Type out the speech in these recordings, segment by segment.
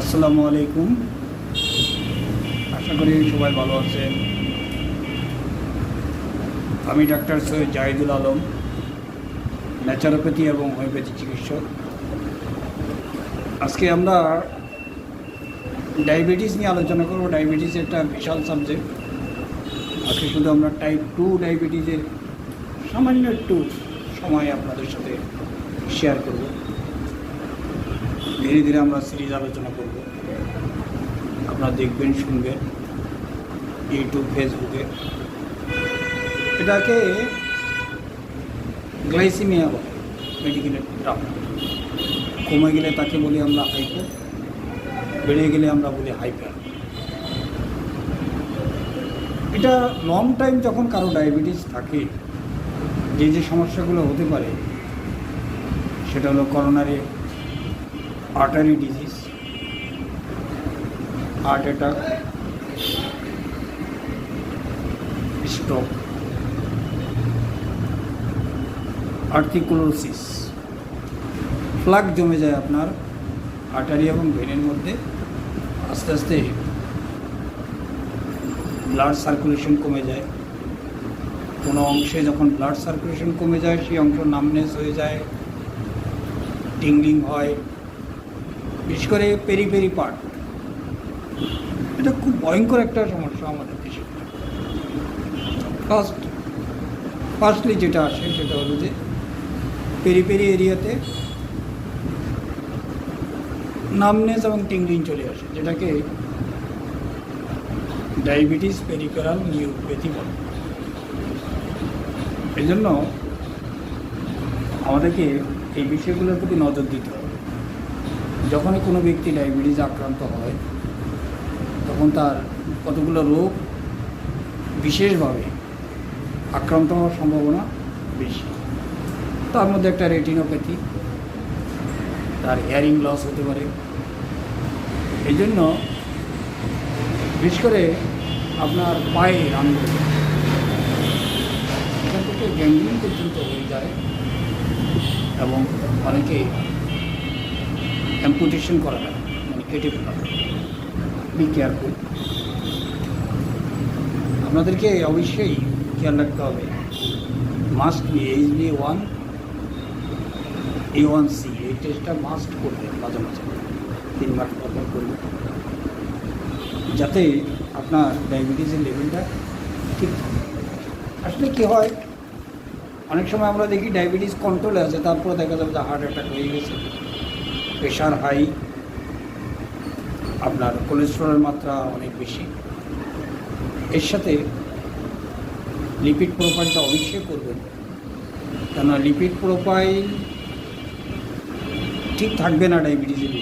আসসালামু আলাইকুম। আশা করি সবাই ভালো আছেন। আমি ডাক্তার সৈয়দ জাহিদুল আলম, ন্যাচারোপ্যাথি এবং হোমিওপ্যাথি চিকিৎসক। আজকে আমরা ডায়াবেটিস নিয়ে আলোচনা করব। ডায়াবেটিস একটা বিশাল সাবজেক্ট আজকে শুধু আমরা টাইপ টু ডায়াবেটিসের সামান্য একটু সময় আপনাদের সাথে শেয়ার করব। ধীরে ধীরে আমরা সিরিজ আলোচনা করব। আপনারা দেখবেন, শুনবেন ইউটিউব, ফেসবুকে। এটাকে গ্লাইসিমিয়া বলে, মেডিকেলের টার্ম কমে গেলে তাকে বলি আমরা হাইপার বেড়ে গেলে আমরা বলি হাইপার। এটা লং টাইম যখন কারও ডায়াবেটিস থাকে, যে যে সমস্যাগুলো হতে পারে, সেটা হলো coronary artery disease heart attack stroke arteriosclerosis plaque জমে যায় আপনার আর্টারি এবং ভেনের মধ্যে। আস্তে আস্তে ব্লাড সার্কুলেশন কমে যায়। কোনো অংশে যখন ব্লাড সার্কুলেশন কমে যায়, সেই অংশ নামনেস হয়ে যায় টিংলিং হয়। বিশেষ করে পেরি পেরি পার্ট এটা খুব ভয়ঙ্কর একটা সমস্যা আমাদের দেশে। ফার্স্ট ফার্স্টলি যেটা আসে সেটা হলো যে পেরি পেরি এরিয়াতে নামনেস এবং টিংলিং চলে আসে, যেটাকে ডায়াবেটিস, পেরিফেরাল নিউপ্যাথি বলে। এই জন্য আমাদেরকে এই বিষয়গুলোর প্রতি নজর দিতে হবে। যখনই কোনো ব্যক্তি ডায়াবেটিস আক্রান্ত হয়, তখন তার কতগুলো রোগ বিশেষভাবে আক্রান্ত হওয়ার সম্ভাবনা বেশি। তার মধ্যে একটা রেটিনোপ্যাথি তার হিয়ারিং লস হতে পারে। এই জন্য বিশেষ করে আপনার পায়ে আঙ্গুল এখান থেকে গ্যাংগ্রিন পর্যন্ত হয়ে যায় এবং অনেকে অ্যাম্পুটেশন করা হয় মানে কেটে ফেলা বি কেয়ারফুল আপনাদেরকে অবশ্যই খেয়াল রাখতে হবে must be H B one A one C এই টেস্টটা মাস্ট করবেন মাঝে মাঝে। তিন মাস পর করবেন। যাতে আপনার ডায়াবেটিসের লেভেলটা ঠিক আসলে কী হয়, অনেক সময় আমরা দেখি ডায়াবেটিস কন্ট্রোলে আছে, তারপর দেখা যাবে যে হার্ট অ্যাটাক হয়ে গেছে। প্রেশার হাই, আপনার কোলেস্টেরলের মাত্রা অনেক বেশি। এর সাথে লিপিড প্রোফাইলটা অবশ্যই করবেন। কেননা লিপিড প্রোফাইল ঠিক থাকবে না ডায়াবেটিসের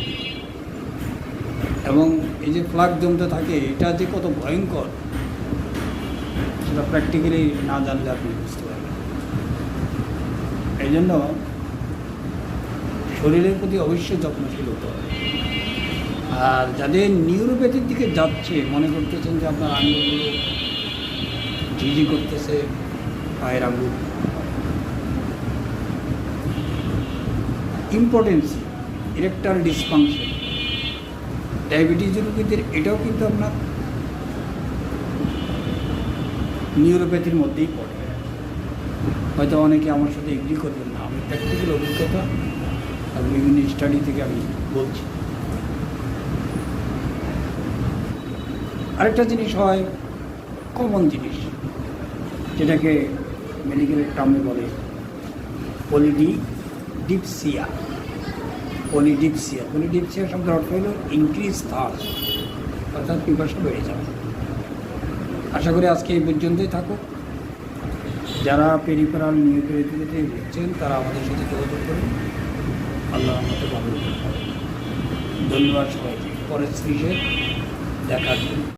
এবং এই যে ফ্লাগ জমতে থাকে, এটা যে কত ভয়ঙ্কর, সেটা প্র্যাকটিক্যালি না জানলে আপনি বুঝতে পারবেন। এই জন্য শরীরের প্রতি অবশ্যই যত্নশীল হতে হবে। আর যাদের নিউরোপ্যাথির দিকে যাচ্ছে, মনে করতেছেন যে আপনার আঙুলগুলো ঝিঝি করতেছে, পায়ের আঙুল ইম্পর্টেন্সি ইরেকটাল ডিসফাংশন ডায়াবেটিস রোগীদের এটাও কিন্তু আপনার নিউরোপ্যাথির মধ্যেই পড়ে। হয়তো অনেকে আমার সাথে এগ্রি করবেন না। আমি প্র্যাকটিক্যাল অভিজ্ঞতা আর বিভিন্ন স্টাডি থেকে আমি বলছি। আরেকটা জিনিস হয় কমন জিনিস, যেটাকে মেডিকেলের টার্মে বলে পলিডি ডিপসিয়া পলিডিপসিয়া পলিডিপসিয়া শব্দের অর্থ হলো ইনক্রিজ থার্স অর্থাৎ পিপাসা বেড়ে যাবে আশা করি আজকে এই পর্যন্তই থাকুক। যারা পেরিফেরাল নিউক্লিয়ারিটিতে ভুগছেন, তারা আমাদের সাথে যোগাযোগ করুন। আল্লাহ আমাকে ভালো ধন্যবাদ সবাইকে। পরের সিরিজে দেখার জন্য